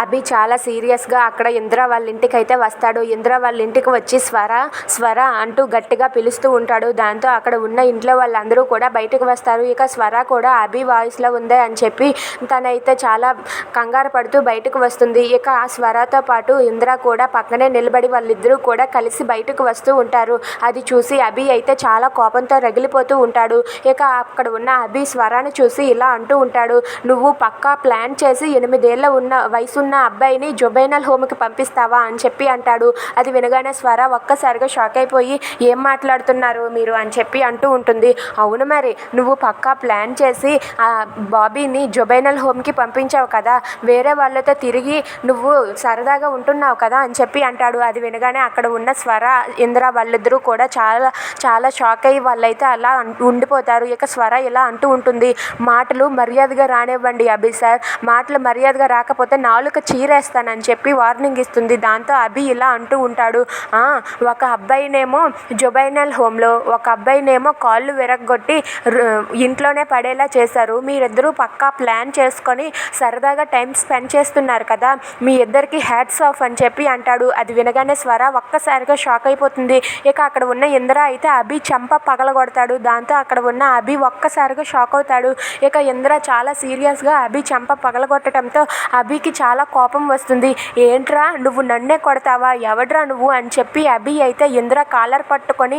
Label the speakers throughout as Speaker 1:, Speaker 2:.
Speaker 1: అభి చాలా సీరియస్గా అక్కడ ఇంద్ర వాళ్ళ ఇంటికి అయితే వస్తాడు. ఇంద్ర వాళ్ళ ఇంటికి వచ్చి స్వర స్వర అంటూ గట్టిగా పిలుస్తూ ఉంటాడు. దాంతో అక్కడ ఉన్న ఇంట్లో వాళ్ళందరూ కూడా బయటకు వస్తారు. ఇక స్వర కూడా అభి వాయిస్లో ఉందే అని చెప్పి తనైతే చాలా కంగారు పడుతూ బయటకు వస్తుంది. ఇక ఆ స్వరతో పాటు ఇంద్ర కూడా పక్కనే నిలబడి వాళ్ళిద్దరూ కూడా కలిసి బయటకు వస్తూ ఉంటారు. అది చూసి అభి అయితే చాలా కోపంతో రగిలిపోతూ ఉంటాడు. ఇక అక్కడ ఉన్న అభి స్వరాన్ని చూసి ఇలా అంటూ ఉంటాడు. నువ్వు పక్కా ప్లాన్ చేసి ఎనిమిదేళ్ళ ఉన్న వయసు ఉన్న అబ్బాయిని జుబైనల్ హోమ్కి పంపిస్తావా అని చెప్పి అంటాడు. అది వినగానే స్వర ఒక్కసారిగా షాక్ అయిపోయి ఏం మాట్లాడుతున్నారు మీరు? అని చెప్పి అంటూ ఉంటుంది. అవును మరి నువ్వు పక్కా ప్లాన్ చేసి ఆ బాబీని జుబైనల్ హోమ్కి పంపించావు కదా వేరే వాళ్ళతో తిరిగి నువ్వు సరదాగా ఉంటున్నావు కదా? అని చెప్పి అంటాడు. అది వినగానే అక్కడ ఉన్న స్వర ఇంద్ర వాళ్ళిద్దరూ కూడా చాలా చాలా షాక్ అయ్యి వాళ్ళైతే అలా ఉండిపోతారు. ఇక స్వర ఇలా అంటూ ఉంటుంది. మాటలు మర్యాదగా రానివ్వండి అభి సార్. మాటలు మర్యాదగా రాకపోతే నాలుగు నాలుక చీరేస్తానని చెప్పి వార్నింగ్ ఇస్తుంది. దాంతో అభి ఇలా అంటూ ఉంటాడు. ఒక అబ్బాయినేమో జుబైనల్ హోమ్లో ఒక అబ్బాయినేమో కాళ్ళు విరగొట్టి ఇంట్లోనే పడేలా చేశారు. మీరిద్దరూ పక్కా ప్లాన్ చేసుకొని సరదాగా టైం స్పెండ్ చేస్తున్నారు కదా. మీ ఇద్దరికి హ్యాట్స్ ఆఫ్ అని చెప్పి అంటాడు. అది వినగానే స్వర ఒక్కసారిగా షాక్ అయిపోతుంది. ఇక అక్కడ ఉన్న ఇంద్ర అయితే అభి చెంప పగలగొడతాడు. దాంతో అక్కడ ఉన్న అభి ఒక్కసారిగా షాక్ అవుతాడు. ఇక ఇంద్ర చాలా సీరియస్గా అభి చెంప పగలగొట్టడంతో అభికి చాలా చాలా కోపం వస్తుంది. ఏంట్రా నువ్వు నన్నే కొడతావా? ఎవడ్రా నువ్వు? అని చెప్పి అభి అయితే ఇంద్ర కాలర్ పట్టుకొని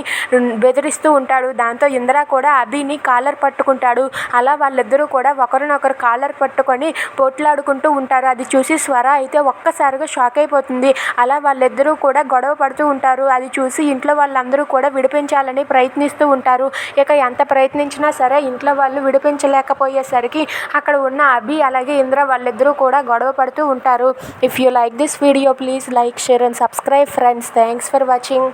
Speaker 1: బెదిరిస్తూ ఉంటాడు. దాంతో ఇంద్ర కూడా అభిని కాలర్ పట్టుకుంటాడు. అలా వాళ్ళిద్దరూ కూడా ఒకరినొకరు కాలర్ పట్టుకొని పోట్లాడుకుంటూ ఉంటారు. అది చూసి స్వర అయితే ఒక్కసారిగా షాక్ అయిపోతుంది. అలా వాళ్ళిద్దరూ కూడా గొడవ పడుతూ ఉంటారు. అది చూసి ఇంట్లో వాళ్ళందరూ కూడా విడిపించాలని ప్రయత్నిస్తూ ఉంటారు. ఇక ఎంత ప్రయత్నించినా సరే ఇంట్లో వాళ్ళు విడిపించలేకపోయేసరికి అక్కడ ఉన్న అభి అలాగే ఇంద్ర వాళ్ళిద్దరూ కూడా గొడవ పడుతూ ఉంటారు. If you like this video please like share and subscribe friends thanks for watching